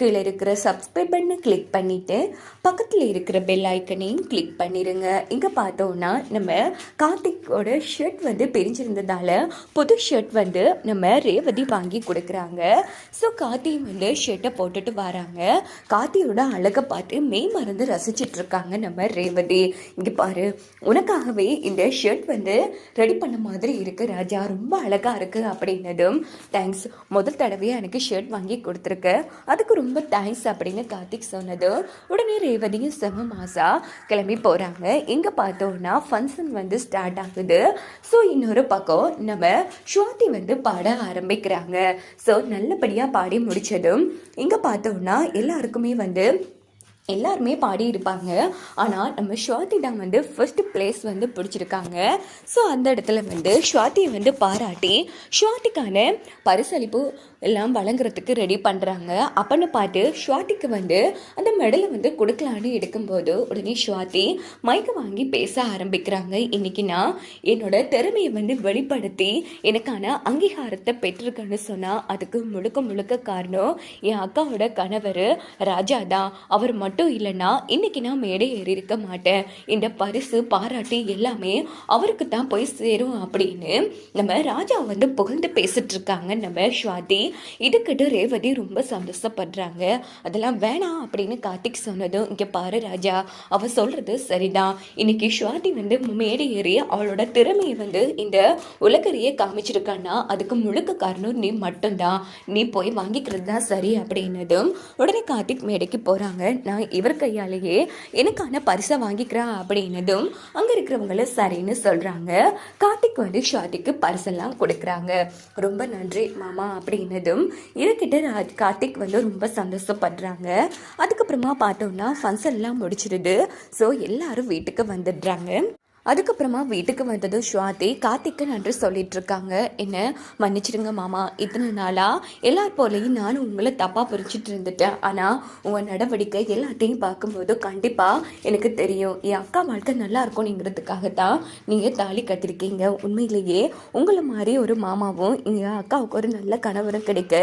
கீழே இருக்கிற சப்ஸ்கிரைப் பண்ணை கிளிக் பண்ணிவிட்டு பக்கத்தில் இருக்கிற பெல் ஐக்கனையும் கிளிக் பண்ணிடுங்க இங்கே பார்த்தோன்னா நம்ம கார்த்திக்கோட ஷர்ட் வந்து பிரிஞ்சிருந்ததால் புது ஷர்ட் வந்து நம்ம ரேவதி வாங்கி கொடுக்குறாங்க. ஸோ கார்த்தி வந்து ஷர்ட்டை போட்டுட்டு வராங்க. கார்த்தியோட அழகை பார்த்து மெய் மறந்து ரசிச்சிட்ருக்காங்க நம்ம ரேவதி. இங்கே பாரு உனக்காகவே இந்த ஷர்ட் வந்து ரெடி பண்ண மாதிரி இருக்குது ராஜா. ரொம்ப அழகாக இருக்குது அப்படின்னதும் தேங்க்ஸ் முதல் தடவையாக எனக்கு ஷர்ட் வாங்கி கொடுத்துருக்க. அதுக்கு ரொம்ப ரொம்ப தேங்க்ஸ் அப்படின்னு கார்த்திக் சொன்னது. உடனே ரேவதியும் செம மாசா கிளம்பி போகிறாங்க இங்கே பார்த்தோன்னா ஃபங்க்ஷன் வந்து ஸ்டார்ட் ஆகுது. ஸோ இன்னொரு பக்கம் நம்ம ஸ்வாதி வந்து பாட ஆரம்பிக்கிறாங்க. ஸோ நல்லபடியாக பாடி முடித்ததும் இங்கே பார்த்தோன்னா எல்லாருக்குமே வந்து எல்லாருமே பாடி இருப்பாங்க. ஆனால் நம்ம ஸ்வாதி தான் வந்து ஃபஸ்ட்டு பிளேஸ் வந்து பிடிச்சிருக்காங்க. ஸோ அந்த இடத்துல வந்து ஸ்வாதியை வந்து பாராட்டி ஸ்வாதிக்கான பரிசளிப்பு எல்லாம் வழங்குறதுக்கு ரெடி பண்ணுறாங்க அப்பன்னு பார்த்து ஸ்வாதிக்கு வந்து அந்த மெடலை வந்து கொடுக்கலான்னு எடுக்கும்போது உடனே ஸ்வாதி மைக்கை வாங்கி பேச ஆரம்பிக்கிறாங்க. இன்னைக்கு நான் என்னோட திறமையை வந்து வெளிப்படுத்தி எனக்கான அங்கீகாரத்தை பெற்றிருக்கேன்னு சொன்னால் அதுக்கு முழுக்க முழுக்க காரணம் என் அக்காவோட கணவர் ராஜா தான். அவர் மட்டும் இல்லைன்னா இன்னைக்கு நான் மேடை ஏறி இருக்க மாட்டேன். இந்த பரிசு பாராட்டு எல்லாமே அவருக்கு தான் போய் சேரும் அப்படின்னு நம்ம ராஜா வந்து புகழ்ந்து பேசிட்டு இருக்காங்க நம்ம ஸ்வாதி. இதுக்கிட்ட ரேவதி ரொம்ப சந்தோஷப்படுறாங்க. அதெல்லாம் வேணாம் அப்படின்னு கார்த்திக் சொன்னதும் இங்கே பாரு ராஜா அவ சொல்றது சரிதான். இன்னைக்கு ஸ்வாதி வந்து மேடை ஏறி அவளோட திறமையை வந்து இந்த உலகறியே காமிச்சிருக்கான்னா அதுக்கு முழுக்க காரணம் நீ மட்டும்தான். நீ போய் வாங்கிக்கிறது தான் சரி அப்படின்னதும் உடனே கார்த்திக் மேடைக்கு போகிறாங்க நான் இவர் கையாலேயே எனக்கான பரிசை வாங்கிக்கிறா அப்படின்னதும் அங்கே இருக்கிறவங்கள சரின்னு சொல்கிறாங்க கார்த்திக் வந்து ஸ்வாதிக்கு பரிசெல்லாம் கொடுக்குறாங்க. ரொம்ப நன்றி மாமா அப்படின்னு அப்படின்னதும் இருக்கிட்ட ராஜ் கார்த்திக் வந்து ரொம்ப சந்தோஷப்படுறாங்க. அதுக்கப்புறமா பார்த்தோம்னா ஃபங்க்ஷன்லாம் முடிச்சிடுது ஸோ எல்லாரும் வீட்டுக்கு வந்துடுறாங்க. அதுக்கப்புறமா வீட்டுக்கு வந்ததும் ஸ்வாதி கார்த்திக்கு நன்றி சொல்லிட்டு இருக்காங்க. என்ன மன்னிச்சிடுங்க மாமா. இத்தனை நாளா எல்லார் போலையும் நானும் உங்களை தப்பாக புரிஞ்சிட்டு இருந்துட்டேன். ஆனால் உங்கள் நடவடிக்கை எல்லாத்தையும் பார்க்கும்போது கண்டிப்பாக எனக்கு தெரியும். என் அக்கா வாழ்க்கை நல்லா இருக்கணுங்கிறதுக்காக தான் நீங்கள் தாலி கட்டிருக்கீங்க உண்மையிலேயே உங்களை மாதிரி ஒரு மாமாவும் எங்கள் அக்காவுக்கு ஒரு நல்ல கணவரும் கிடைக்க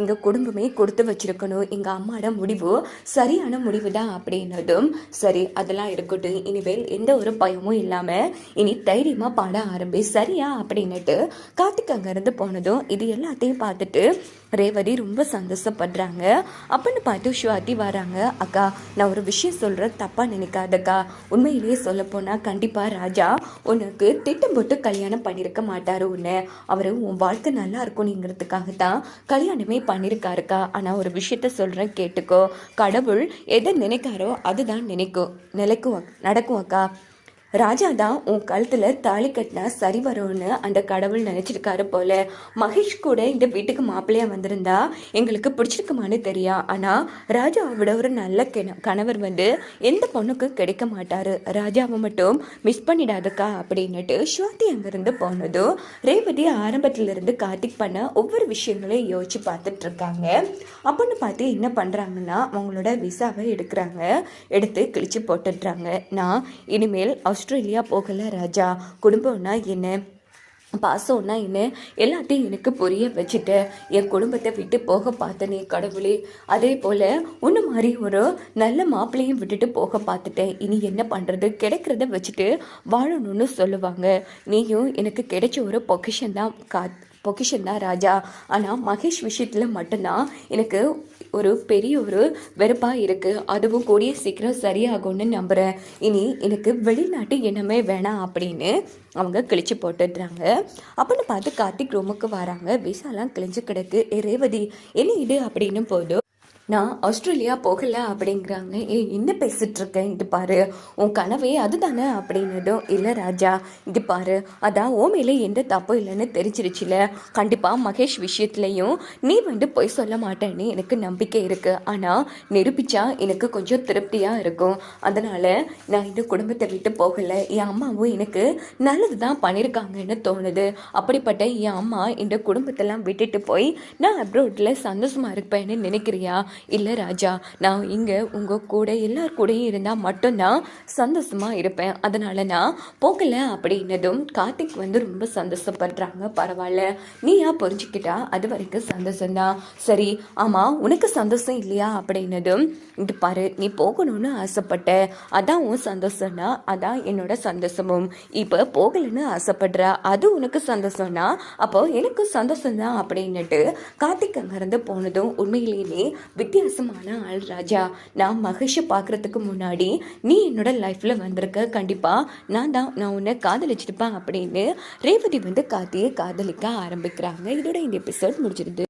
எங்கள் குடும்பமே கொடுத்து வச்சிருக்கணும். எங்கள் அம்மாவோட முடிவு சரியான முடிவு தான் அப்படின்னதும் சரி அதெல்லாம் இருக்கட்டும். இனிமேல் எந்த ஒரு பயமும் இல்லாமல் இனி தைரியமாக பாட ஆரம்பி சரியா அப்படின்னுட்டு கார்த்திக் அங்கேருந்து போனதும் இது எல்லாத்தையும் பார்த்துட்டு ரேவதி ரொம்ப சந்தோஷப்படுறாங்க. அப்படின்னு பார்த்து ஸ்வாதி வராங்க. அக்கா நான் ஒரு விஷயம் சொல்கிறேன் தப்பாக நினைக்காதக்கா. உண்மையிலேயே சொல்லப்போனால் கண்டிப்பாக ராஜா உனக்கு திட்டம் போட்டு கல்யாணம் பண்ணியிருக்க மாட்டார் உன்னை. அவர் உன் வாழ்க்கை நல்லா இருக்கணுங்கிறதுக்காக தான் கல்யாணமே பண்ணியிருக்காருக்கா ஆனால் ஒரு விஷயத்த சொல்கிறேன் கேட்டுக்கோ. கடவுள் எதை நினைக்காரோ அதுதான் நினைக்கும். நிலைக்கும் நடக்கும் அக்கா. ராஜா தான் உன் கழுத்தில் தாலி கட்டினா சரி வரும்னு அந்த கடவுள் நினச்சிருக்காரு போல. மகேஷ் கூட இந்த வீட்டுக்கு மாப்பிள்ளையாக வந்திருந்தா எங்களுக்கு பிடிச்சிருக்குமான்னு தெரியா. ஆனால் ராஜாவோட ஒரு நல்ல கணவர் வந்து எந்த பொண்ணுக்கும் கிடைக்க மாட்டாரு. ராஜாவை மட்டும் மிஸ் பண்ணிடாதக்கா அப்படின்னுட்டு ஸ்வாதி அங்கேருந்து போனதும் ரேவதி ஆரம்பத்திலிருந்து கார்த்திக் பண்ண ஒவ்வொரு விஷயங்களையும் யோசிச்சு பார்த்துட்டு இருக்காங்க. அப்படின்னு பார்த்து என்ன பண்ணுறாங்கன்னா அவங்களோட விசாவை எடுக்கிறாங்க. எடுத்து கிழிச்சு போட்டுடுறாங்க. நான் இனிமேல் ஆஸ்திரேலியா போகல ராஜா. குடும்பம்னா என்ன? பாசம்னா என்ன? எல்லாத்தையும் எனக்கு புரிய வச்சுட்டு. என் குடும்பத்தை விட்டு போக பார்த்தனே கடவுளே. அதே போல் ஒன்று மாதிரி ஒரு நல்ல மாப்பிள்ளையும் விட்டுட்டு போக பார்த்துட்டேன். இனி என்ன பண்ணுறது கிடைக்கிறத வச்சுட்டு வாழணும்னு சொல்லுவாங்க. நீயும் எனக்கு கிடைச்ச ஒரு பொக்கிஷன் தான் கா பொக்கிஷன் தான் ராஜா. ஆனால் மகேஷ் விஷயத்தில் மட்டும்தான் எனக்கு ஒரு பெரிய ஒரு வெறுப்பாக இருக்குது அதுவும் கூடிய சீக்கிரம் சரியாகும்னு நம்புகிறேன் இனி எனக்கு வெளிநாட்டு எண்ணமே வேணாம் அப்படின்னு அவங்க கிழிச்சு போட்டுடுறாங்க. அப்படின்னு பார்த்து கார்த்திக் ரூமுக்கு வராங்க. விசாலாம் கிழிஞ்சு கிடக்கு. ரேவதி என்ன இது? அப்படின்னு போதும் நான் ஆஸ்திரேலியா போகலை அப்படிங்கிறாங்க. ஏ என்ன பேசிகிட்டு இருக்கேன் இது பாரு. உன் கனவே அதுதானே அப்படின்னதும் இல்லை ராஜா இது பாரு. அதான் ஓ மேலே எந்த தப்பும் இல்லைன்னு தெரிஞ்சிருச்சுல. கண்டிப்பாக மகேஷ் விஷயத்துலையும் நீ வந்து பொய் சொல்ல மாட்டேன்னு எனக்கு நம்பிக்கை இருக்குது ஆனால் நிரூபிச்சா எனக்கு கொஞ்சம் திருப்தியாக இருக்கும். அதனால் நான் இந்த குடும்பத்தை விட்டு போகலை. என் அம்மாவும் எனக்கு நல்லது தான் பண்ணியிருக்காங்கன்னு தோணுது. அப்படிப்பட்ட என் அம்மா இந்த குடும்பத்தெல்லாம் விட்டுட்டு போய் நான் அப்ரோட்டில் சந்தோஷமாக இருப்பேன்னு நினைக்கிறியா? இல்லை ராஜா நான் இங்கே உங்கள் கூட எல்லார் கூடயும் இருந்தால் மட்டும்தான் சந்தோஷமாக இருப்பேன். அதனால நான் போகலை அப்படின்னதும் கார்த்திக் வந்து ரொம்ப சந்தோஷப்படுறாங்க. பரவாயில்ல நீயா புரிஞ்சுக்கிட்டா? அது வரைக்கும் சந்தோஷம்தான். சரி ஆமாம் உனக்கு சந்தோஷம் இல்லையா? அப்படின்னதும் இங்க பாரு நீ போகணும்னு ஆசைப்பட்ட. அதான் உன் சந்தோஷம்னா அதான் என்னோட சந்தோஷமும். இப்போ போகலைன்னு ஆசைப்படுற அது உனக்கு சந்தோஷம்னா அப்போ எனக்கு சந்தோஷம் தான் அப்படின்னுட்டு கார்த்திக் அங்கேருந்து போனதும் உண்மையிலேயே வித்தியாசமான ஆள் ராஜா. நான் மகேஷை பார்க்கறதுக்கு முன்னாடி நீ என்னோட லைஃப்பில் வந்திருக்க. கண்டிப்பாக நான் தான் நான் உன்னை காதலிச்சிருப்பேன் அப்படின்னு ரேவதி வந்து கார்த்தியை காதலிக்க ஆரம்பிக்கிறாங்க. இதோட இந்த எபிசோட் முடிச்சிருது